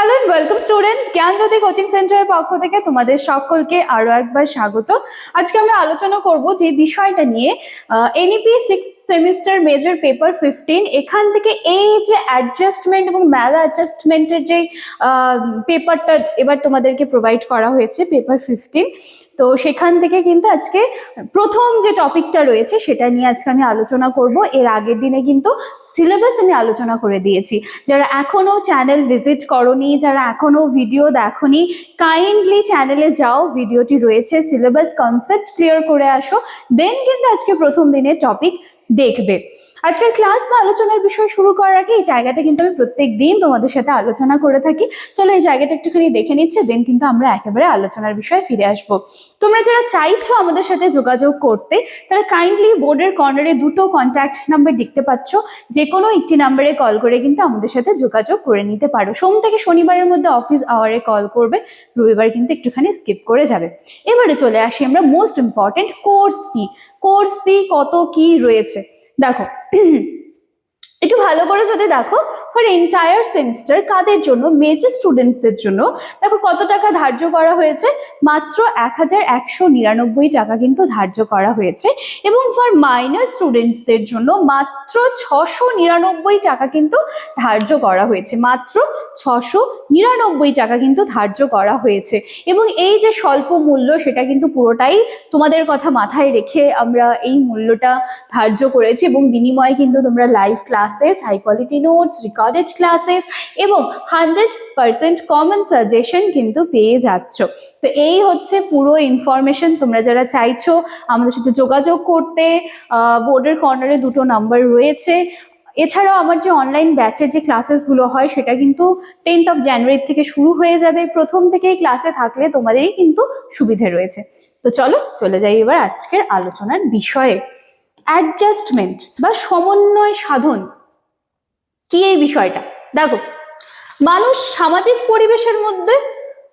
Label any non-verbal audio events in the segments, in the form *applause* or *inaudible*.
Hello and welcome students Gyanjyoti coaching সেন্টারের পক্ষ থেকে তোমাদের সকলকে আরও একবার স্বাগত। আজকে আমরা আলোচনা করব যে বিষয়টা নিয়ে NEP six semester major paper fifteen এখান থেকে এই যে অ্যাডজাস্টমেন্ট এবং ম্যাল অ্যাডজাস্টমেন্টের যে পেপারটা এবার তোমাদেরকে প্রোভাইড করা হয়েছে পেপার ফিফটিন তো সেখান থেকে কিন্তু আজকে প্রথম যে টপিকটা রয়েছে সেটা নিয়ে আজকে আমি আলোচনা করব। এর আগের দিনে কিন্তু সিলেবাস আমি আলোচনা করে দিয়েছি। যারা এখনও চ্যানেল ভিজিট করনি যারা এখনও ভিডিও দেখনি কাইন্ডলি চ্যানেলে যাও ভিডিওটি রয়েছে সিলেবাস কনসেপ্ট ক্লিয়ার করে আসো। দেন কিন্তু আজকে প্রথম দিনের টপিক দেখবে। আজকের ক্লাস বা আলোচনার বিষয় শুরু করার আগে এই জায়গাটা কিন্তু আমি প্রত্যেক দিন তোমাদের সাথে আলোচনা করে থাকি। চলো এই জায়গাটা একটুখানি দেখে নিচ্ছে দেন কিন্তু আমরা একেবারে আলোচনার বিষয়ে ফিরে আসব। তোমরা যারা চাইছো আমাদের সাথে যোগাযোগ করতে, তারা কাইন্ডলি বোর্ডের কর্নারে দুটো কন্ট্যাক্ট নাম্বার দেখতে পাচ্ছ। যে কোনো একটি নাম্বারে কল করে কিন্তু আমাদের সাথে যোগাযোগ করে নিতে পারো। সোম থেকে শনিবারের মধ্যে অফিস আওয়ারে কল করবে, রবিবার কিন্তু একটুখানি স্কিপ করে যাবে। এবারে চলে আসি আমরা মোস্ট ইম্পর্টেন্ট কোর্স কি? কোর্স ফি কত কি রয়েছে? দেখো একটু ভালো করে যদি দেখো ফর এন্টায়ার সেমিস্টার কাদের জন্য? মেজর স্টুডেন্টসদের জন্য। দেখো কত টাকা ধার্য করা হয়েছে? মাত্র এক হাজার একশো নিরানব্বই টাকা কিন্তু ধার্য করা হয়েছে। এবং ফর মাইনর স্টুডেন্টসদের জন্য মাত্র ছশো নিরানব্বই টাকা কিন্তু ধার্য করা হয়েছে। মাত্র ছশো নিরানব্বই টাকা কিন্তু ধার্য করা হয়েছে। এবং এই যে স্বল্প মূল্য, সেটা কিন্তু পুরোটাই তোমাদের কথা মাথায় রেখে আমরা এই মূল্যটা ধার্য করেছি। এবং বিনিময়ে কিন্তু তোমরা live classes high quality notes recorded classes এবং হান্ড্রেড পার্সেন্ট কমন সাজেশন কিন্তু পেয়ে যাচ্ছ। তো এই হচ্ছে পুরো ইনফরমেশন তোমরা যারা চাইছো আমাদের সাথে যোগাযোগ করতে বোর্ডের কর্নারে দুটো নাম্বার রয়েছে। এছাড়াও আমার যে অনলাইন ব্যাচের যে ক্লাসেসগুলো হয়, সেটা কিন্তু টেন্থ অফ জানুয়ারি থেকে শুরু হয়ে যাবে। প্রথম থেকেই ক্লাসে থাকলে তোমাদেরই কিন্তু সুবিধে রয়েছে। তো চলো, চলে যাই এবার আজকের আলোচনার বিষয়ে। অ্যাডজাস্টমেন্ট বা সমন্বয় সাধন কি এই বিষয়টা? দেখো মানুষ সামাজিক পরিবেশের মধ্যে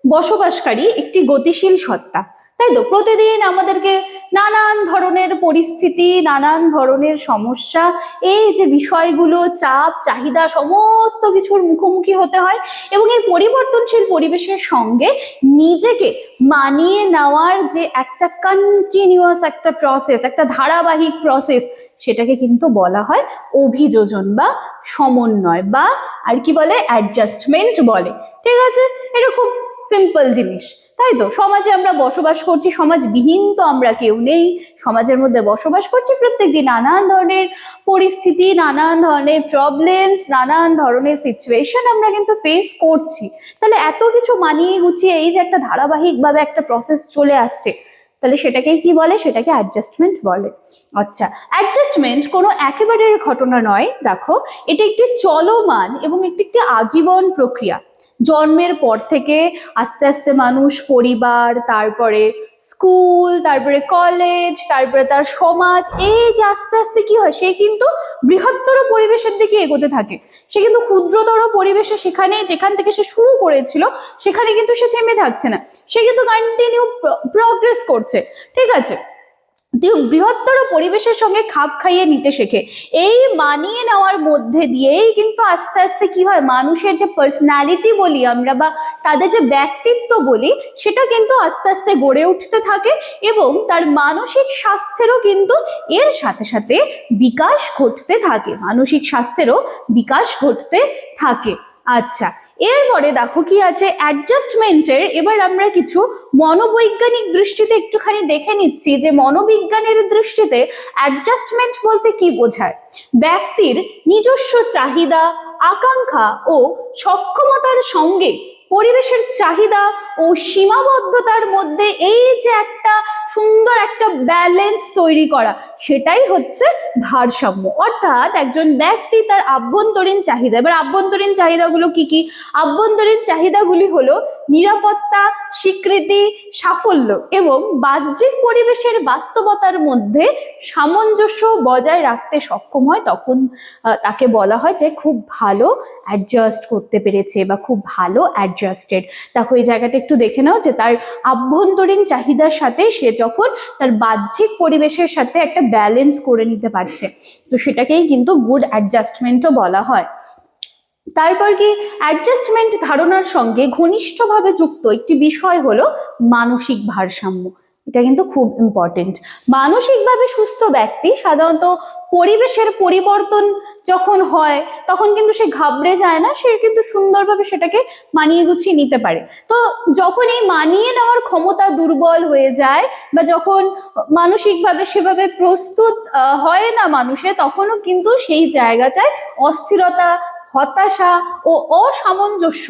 বসবাসকারী একটি গতিশীল সত্তা। তাই তো? প্রতিদিন আমাদেরকে নানান ধরনের পরিস্থিতি, নানান ধরনের সমস্যা, এই যে বিষয়গুলো, চাপ, চাহিদা, সমস্ত কিছুর মুখোমুখি হতে হয় এবং এই পরিবর্তনশীল পরিবেশের সঙ্গে নিজেকে মানিয়ে নেওয়ার যে একটা কন্টিনিউয়াস একটা প্রসেস একটা ধারাবাহিক প্রসেস সেটাকে কিন্তু বলা হয় অভিযোজন বা সমন্বয় বা আর কি বলে অ্যাডজাস্টমেন্ট বলে। ঠিক আছে? খুব সিম্পল জিনিস, তাই তো? সমাজে আমরা বসবাস করছি, সমাজবিহীন তো আমরা কেউ নেই। সমাজের মধ্যে বসবাস করছি প্রত্যেকদিন নানান ধরনের পরিস্থিতি, নানান ধরনের প্রবলেমস নানান ধরনের সিচুয়েশন আমরা কিন্তু ফেস করছি। তাহলে এত কিছু মানিয়ে গুছিয়ে এই যে একটা ধারাবাহিকভাবে একটা প্রসেস চলে আসছে, তাহলে সেটাকেই কি বলে? সেটাকে অ্যাডজাস্টমেন্ট বলে। আচ্ছা অ্যাডজাস্টমেন্ট কোনো একেবারের ঘটনা নয়। দেখো, এটা একটি চলমান এবং একটি একটি আজীবন প্রক্রিয়া। জন্মের পর থেকে আস্তে আস্তে মানুষ পরিবার, তারপরে স্কুল, তারপরে কলেজ, তারপরে তার সমাজ, এই যে আস্তে আস্তে কি হয়, সে কিন্তু বৃহত্তর পরিবেশের দিকে এগোতে থাকে। সে কিন্তু ক্ষুদ্রতর পরিবেশে সেখানে যেখান থেকে সে শুরু করেছিল, সেখানে কিন্তু সে থেমে থাকছে না। সে কিন্তু কন্টিনিউ প্রগ্রেস করছে, ঠিক আছে? বৃহত্তর পরিবেশের সঙ্গে খাপ খাইয়ে নিতে শেখে। এই মানিয়ে নেওয়ার মধ্যে দিয়েই কিন্তু আস্তে আস্তে কি হয়, মানুষের যে পার্সোনালিটি বলি আমরা বা তাদের যে ব্যক্তিত্ব বলি, সেটা কিন্তু আস্তে আস্তে গড়ে উঠতে থাকে এবং তার মানসিক স্বাস্থ্যেরও কিন্তু এর সাথে সাথে বিকাশ ঘটতে থাকে। মানসিক স্বাস্থ্যেরও বিকাশ ঘটতে থাকে। আচ্ছা এরপরে দেখো কি আছে? অ্যাডজাস্টমেন্টের এবার আমরা কিছু মনোবৈজ্ঞানিক দৃষ্টিতে একটুখানি দেখে নিচ্ছি যে মনোবিজ্ঞানের দৃষ্টিতে অ্যাডজাস্টমেন্ট বলতে কি বোঝায়? ব্যক্তির নিজস্ব চাহিদা, আকাঙ্ক্ষা ও সক্ষমতার সঙ্গে পরিবেশের চাহিদা ও সীমাবদ্ধতার মধ্যে এই যে একটা সুন্দর একটা ব্যালেন্স তৈরি করা। সেটাই হচ্ছে ভারসাম্য। অর্থাৎ একজন ব্যক্তি তার আভ্যন্তরীণ চাহিদা। এবার আভ্যন্তরীণ চাহিদাগুলো কি কি? আভ্যন্তরীণ চাহিদাগুলি হলো নিরাপত্তা, স্বীকৃতি, সাফল্য এবং বাহ্যিক পরিবেশের বাস্তবতার মধ্যে সামঞ্জস্য বজায় রাখতে সক্ষম হয়। তখন তাকে বলা হয় যে খুব ভালো অ্যাডজাস্ট করতে পেরেছে বা খুব ভালো অ্যাডজাস্টেড দেখো এই জায়গাটা একটু দেখে নাও যে তার আভ্যন্তরীণ চাহিদার সাথে সে যখন তার বাহ্যিক পরিবেশের সাথে একটা ব্যালেন্স করে নিতে পারছে। তো সেটাকেই কিন্তু গুড অ্যাডজাস্টমেন্টও বলা হয়। তারপর কি? অ্যাডজাস্টমেন্ট ধারণার সঙ্গে ঘনিষ্ঠভাবে যুক্ত একটি বিষয় হলো মানসিক ভারসাম্য। এটা কিন্তু খুব ইম্পর্টেন্ট মানসিকভাবে সুস্থ ব্যক্তি সাধারণত পরিবেশের পরিবর্তন যখন হয়, তখন কিন্তু সে ঘাবড়ে যায় না, সে কিন্তু সুন্দরভাবে সেটাকে মানিয়ে গুছিয়ে নিতে পারে। তো যখন এই মানিয়ে নেওয়ার ক্ষমতা দুর্বল হয়ে যায় বা যখন মানসিকভাবে সেভাবে প্রস্তুত হয় না মানুষে, তখনও কিন্তু সেই জায়গাটায় অস্থিরতা, হতাশা ও অসামঞ্জস্য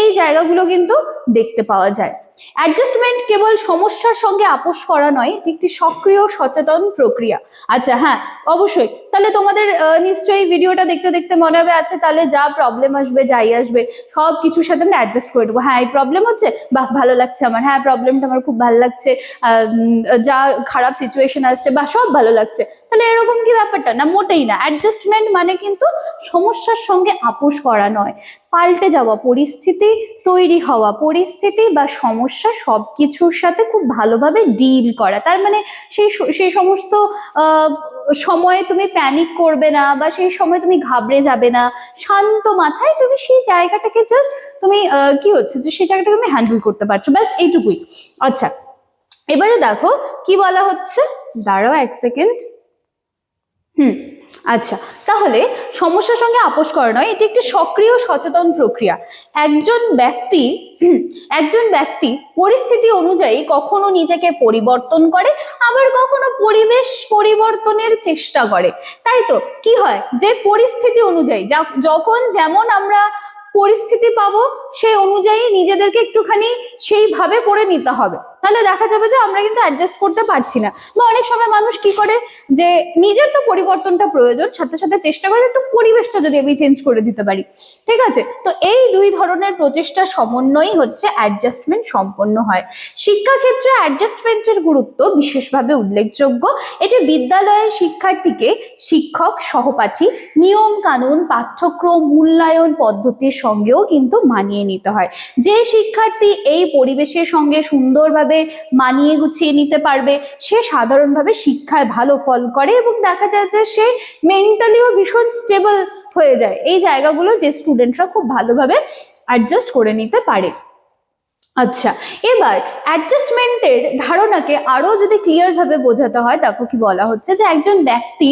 এই জায়গাগুলো কিন্তু দেখতে পাওয়া যায়। অ্যাডজাস্টমেন্ট কেবল সমস্যার সঙ্গে আপোষ করা নয়, এটি একটি সক্রিয় সচেতন প্রক্রিয়া। আচ্ছা হ্যাঁ অবশ্যই তাহলে তোমাদের নিশ্চয়ই ভিডিওটা দেখতে দেখতে মনে হবে আচ্ছা তাহলে যা প্রবলেম আসবে, যাই আসবে সব কিছুর সাথে আমরা অ্যাডজাস্ট করে দেবো হ্যাঁ এই প্রবলেম হচ্ছে? বাহ, ভালো লাগছে আমার। হ্যাঁ প্রবলেমটা আমার খুব ভালো লাগছে। যা খারাপ সিচুয়েশন আসছে বা সব ভালো লাগছে। তাহলে এরকম কি ব্যাপারটা? না, মোটেই না। অ্যাডজাস্টমেন্ট মানে কিন্তু সমস্যার সঙ্গে আপোষ করা নয়। পাল্টে যাওয়া, পরিস্থিতি তৈরি হওয়া, পরিস্থিতি বা সমস্যা সব কিছুর সাথে খুব ভালোভাবে ডিল করা। তার মানে সেই সেই সমস্ত সময়ে তুমি প্যানিক করবে না বা সেই সময় তুমি ঘাবড়ে যাবে না, শান্ত মাথায় তুমি সেই জায়গাটাকে জাস্ট তুমি কি হচ্ছে যে সেই জায়গাটাকে তুমি হ্যান্ডেল করতে পারছ, ব্যাস এইটুকুই। আচ্ছা এবারে দেখো কি বলা হচ্ছে? দাঁড়াও এক সেকেন্ড হুম। আচ্ছা তাহলে সমস্যার সঙ্গে আপোষ করা নয়, এটি একটি সক্রিয় সচেতন প্রক্রিয়া। একজন ব্যক্তি *clears throat* একজন ব্যক্তি পরিস্থিতি অনুযায়ী কখনো নিজেকে পরিবর্তন করে, আবার কখনো পরিবেশ পরিবর্তনের চেষ্টা করে। তাই তো, কি হয়? যে পরিস্থিতি অনুযায়ী যখন যেমন আমরা পরিস্থিতি পাবো, সেই অনুযায়ী নিজেদেরকে একটুখানি সেইভাবে করে নিতে হবে। তাহলে দেখা যাবে যে আমরা কিন্তু অ্যাডজাস্ট করতে পারছি না। বা অনেক সময় মানুষ কি করে যে নিজের তো পরিবর্তনটা প্রয়োজন, সাথে সাথে চেষ্টা করে একটু পরিবেশটা যদি আমি চেঞ্জ করে দিতে পারি। ঠিক আছে? তো এই দুই ধরনের প্রচেষ্টা সমন্বয়ই হচ্ছে অ্যাডজাস্টমেন্ট সম্পন্ন হয়। শিক্ষাক্ষেত্রে অ্যাডজাস্টমেন্টের গুরুত্ব বিশেষভাবে উল্লেখযোগ্য। এটি বিদ্যালয়ের শিক্ষার্থীকে শিক্ষক, সহপাঠী, নিয়ম কানুন, পাঠ্যক্রম, মূল্যায়ন পদ্ধতির সঙ্গেও কিন্তু মানিয়ে নিতে হয়। যে শিক্ষার্থী এই পরিবেশের সঙ্গে সুন্দরভাবে মানিয়ে গুছিয়ে নিতে পারবে। সে সাধারণভাবে শিক্ষায় ভালো ফল করে এবং দেখা যায় যে সে মেন্টালিও ভীষণ স্টেবল হয়ে যায়। এই জায়গাগুলো যে স্টুডেন্টরা খুব ভালোভাবে অ্যাডজাস্ট করে নিতে পারে। আচ্ছা এবার অ্যাডজাস্টমেন্টের ধারণাকে আরও যদি ক্লিয়ারভাবে বোঝাতে হয়, দেখো কি বলা হচ্ছে যে একজন ব্যক্তি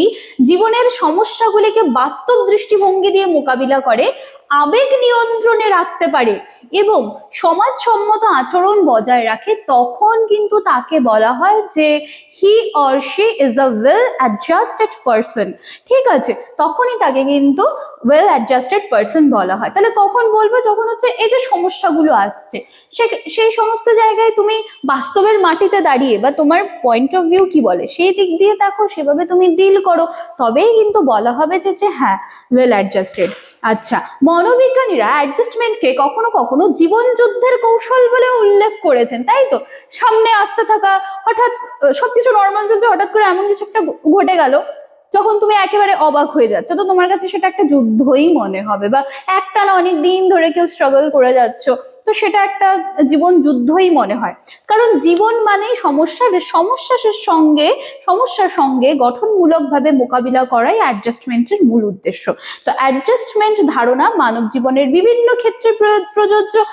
জীবনের সমস্যাগুলিকে বাস্তব দৃষ্টিভঙ্গি দিয়ে মোকাবিলা করে আবেগ নিয়ন্ত্রণে রাখতে পারে এবং সমাজসম্মত আচরণ বজায় রাখে, তখন কিন্তু তাকে বলা হয় যে he or she is a well adjusted person ঠিক আছে? তখনই তাকে কিন্তু ওয়েল অ্যাডজাস্টেড পারসন বলা হয়। তাহলে কখন বলব? যখন হচ্ছে এই যে সমস্যাগুলো আসছে, সে- সেই সমস্ত জায়গায় তুমি বাস্তবের মাটিতে দাঁড়িয়ে বা তোমার পয়েন্ট অফ ভিউ কি বলে, সেই দিক দিয়ে দেখো, সেভাবে তুমি ডিল করো। তবেই কিন্তু বলা হবে যে যে হ্যাঁ ওয়েল অ্যাডজাস্টেড আচ্ছা মনোবিজ্ঞানীরা অ্যাডজাস্টমেন্টকে কখনো কখনো জীবন যুদ্ধের কৌশল বলে উল্লেখ করেছেন, তাই তো? সামনে আসতে থাকা, হঠাৎ সবকিছু নর্মাল চলছে, হঠাৎ করে এমন কিছু একটা ঘটে গেল। তখন তুমি একেবারে অবাক হয়ে যাচ্ছ। তো তোমার কাছে সেটা একটা যুদ্ধই মনে হবে বা একটা না অনেক দিন ধরে কেউ স্ট্রাগল করে যাচ্ছ। তো সেটা একটা জীবন যুদ্ধই মনে হয়। কারণ জীবন মানেই সমস্যার সমস্যার সঙ্গে সমস্যার সঙ্গে গঠনমূলকভাবে মোকাবিলা করাই অ্যাডজাস্টমেন্টের মূল উদ্দেশ্য। তো অ্যাডজাস্টমেন্ট ধারণা মানব জীবনের বিভিন্ন ক্ষেত্রে প্রয়- প্রযোজ্য।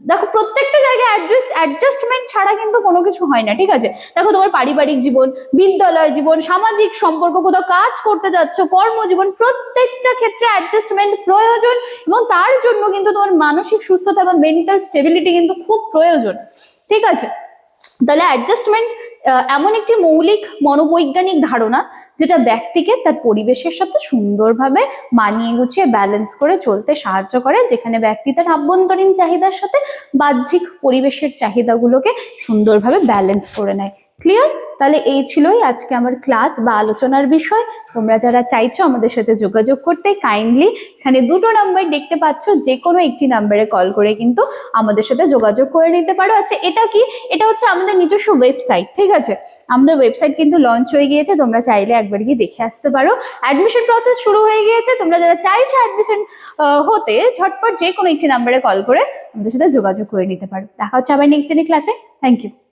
দেখো, প্রত্যেকটা জায়গায় অ্যাড্রেস অ্যাডজাস্টমেন্ট ছাড়া কিন্তু কোনো কিছু হয় না, ঠিক আছে? দেখো, তোমার পারিবারিক জীবন, বিদ্যালয় জীবন, সামাজিক সম্পর্ক, কোথাও কাজ করতে যাচ্ছ, কর্মজীবন, প্রত্যেকটা ক্ষেত্রে অ্যাডজাস্টমেন্ট প্রয়োজন এবং তার জন্য কিন্তু তোমার মানসিক সুস্থতা বা মেন্টাল স্টেবিলিটি কিন্তু খুব প্রয়োজন, ঠিক আছে? তাহলে অ্যাডজাস্টমেন্ট এমন একটি মৌলিক, মনোবৈজ্ঞানিক ধারণা যেটা ব্যক্তিকে তার পরিবেশের সাথে সুন্দরভাবে মানিয়ে গুছিয়ে ব্যালেন্স করে চলতে সাহায্য করে, যেখানে ব্যক্তি তার আভ্যন্তরীণ চাহিদার সাথে বাহ্যিক পরিবেশের চাহিদাগুলোকে সুন্দরভাবে ব্যালেন্স করে নেয়। ক্লিয়ার তাহলে এই ছিলই আজকে আমার ক্লাস বা আলোচনার বিষয়। তোমরা যারা চাইছো আমাদের সাথে যোগাযোগ করতে কাইন্ডলি এখানে দুটো নাম্বার দেখতে পাচ্ছ যে কোনো একটি নাম্বারে কল করে কিন্তু আমাদের সাথে যোগাযোগ করে নিতে পারো। আচ্ছা এটা কি? এটা হচ্ছে আমাদের নিজস্ব ওয়েবসাইট ঠিক আছে? আমাদের ওয়েবসাইট কিন্তু লঞ্চ হয়ে গিয়েছে, তোমরা চাইলে একবার গিয়ে দেখে আসতে পারো। অ্যাডমিশন প্রসেস শুরু হয়ে গিয়েছে, তোমরা যারা চাইছো অ্যাডমিশন হতে ঝটপট যে কোনো একটি নাম্বারে কল করে আমাদের সাথে যোগাযোগ করে নিতে পারো। দেখা হচ্ছে আবার নেক্সট দিনের ক্লাসে থ্যাংক ইউ